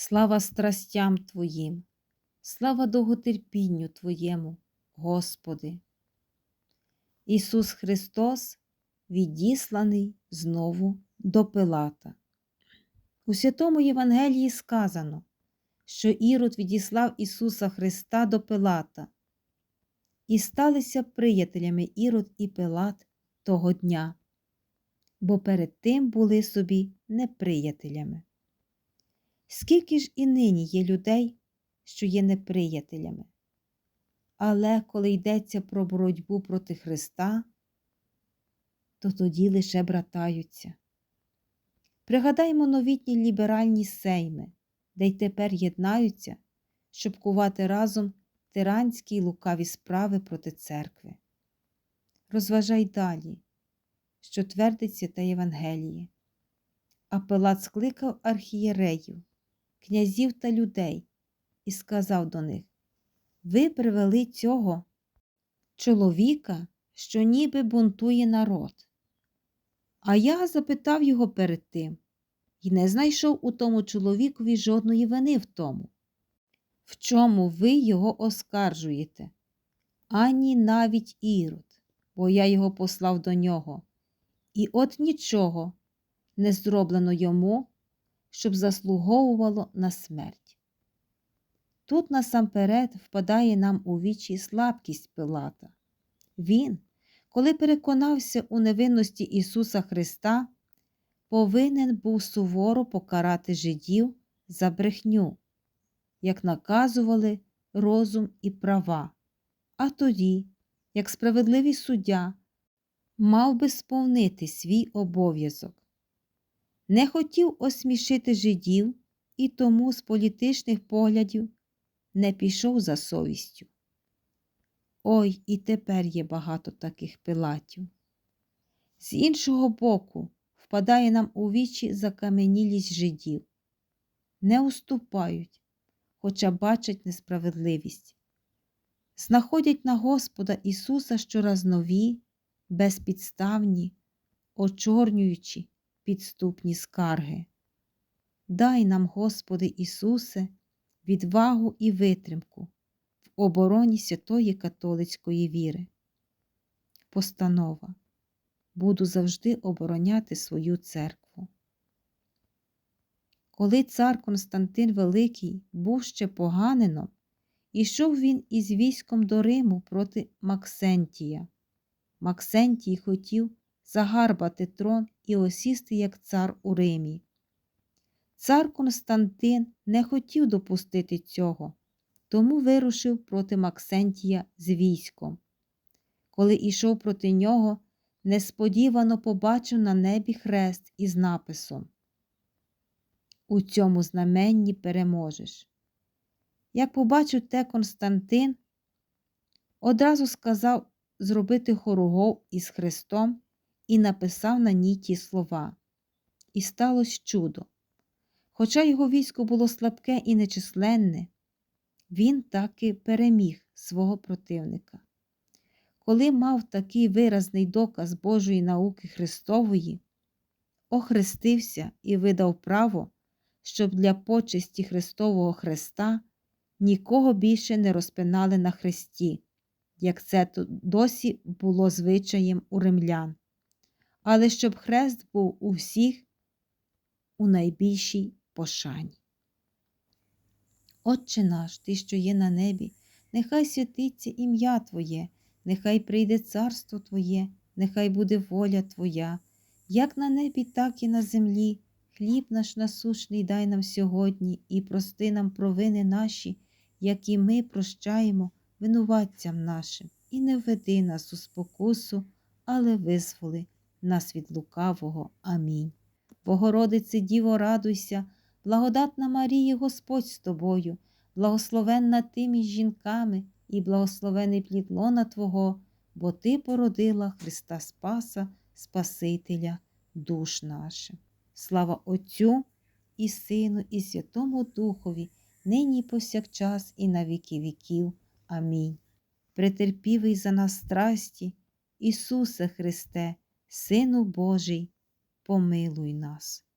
Слава страстям Твоїм, слава довготерпінню Твоєму, Господи. Ісус Христос відісланий знову до Пилата. У святому Євангелії сказано, що Ірод відіслав Ісуса Христа до Пилата, і сталися приятелями Ірод і Пилат того дня, бо перед тим були собі неприятелями. Скільки ж і нині є людей, що є неприятелями. Але коли йдеться про боротьбу проти Христа, то тоді лише братаються. Пригадаймо новітні ліберальні сейми, де й тепер єднаються, щоб кувати разом тиранські й лукаві справи проти церкви. Розважай далі, що твердиться та Євангеліє. А Пилат скликав архієреїв, князів та людей і сказав до них Ви привели цього чоловіка, що ніби бунтує народ. А я запитав його перед тим і не знайшов у тому чоловікові жодної вини в тому. В чому ви його оскаржуєте? Ані навіть ірод, бо я його послав до нього, і от нічого не зроблено йому, щоб заслуговувало на смерть. Тут насамперед впадає нам у вічі слабкість Пилата. Він, коли переконався у невинності Ісуса Христа, повинен був суворо покарати жидів за брехню, як наказували розум і права, а тоді, як справедливий суддя, мав би сповнити свій обов'язок. Не хотів осмішити жидів і тому з політичних поглядів не пішов за совістю. Ой, і тепер є багато таких пилатів. З іншого боку, впадає нам у вічі закаменілість жидів. Не уступають, хоча бачать несправедливість. Знаходять на Господа Ісуса щораз нові, безпідставні, очорнюючі підступні скарги. Дай нам, Господи Ісусе, відвагу і витримку в обороні святої католицької віри. Постанова. Буду завжди обороняти свою церкву. Коли цар Константин Великий був ще поганином, ішов він із військом до Риму проти Максентія. Максентій хотів загарбати трон і осісти як цар у Римі. Цар Константин не хотів допустити цього, тому вирушив проти Максентія з військом. Коли йшов проти нього, несподівано побачив на небі хрест із написом У цьому знаменні переможеш. Як побачив те Константин, одразу сказав зробити хоругов із хрестом і написав на ній ті слова. І сталося чудо. Хоча його військо було слабке і нечисленне, він таки переміг свого противника. Коли мав такий виразний доказ Божої науки Христової, охрестився і видав право, щоб для почесті Христового Христа нікого більше не розпинали на хресті, як це досі було звичаєм у римлян, але щоб хрест був у всіх у найбільшій пошані. Отче наш, Ти, що є на небі, нехай святиться ім'я Твоє, нехай прийде царство Твоє, нехай буде воля Твоя, як на небі, так і на землі. Хліб наш насущний дай нам сьогодні і прости нам провини наші, які ми прощаємо винуватцям нашим, і не введи нас у спокусу, але визволи нас від лукавого. Амінь. Богородице Діво, радуйся, благодатна Марія, Господь з тобою, благословенна ти між жінками і благословений плід лона Твого, бо Ти породила Христа Спаса, Спасителя душ наших. Слава Отцю і Сину, і Святому Духові, нині і повсякчас, і на віки віків. Амінь. Претерпівий за нас страсті, Ісусе Христе, Сину Божий, помилуй нас.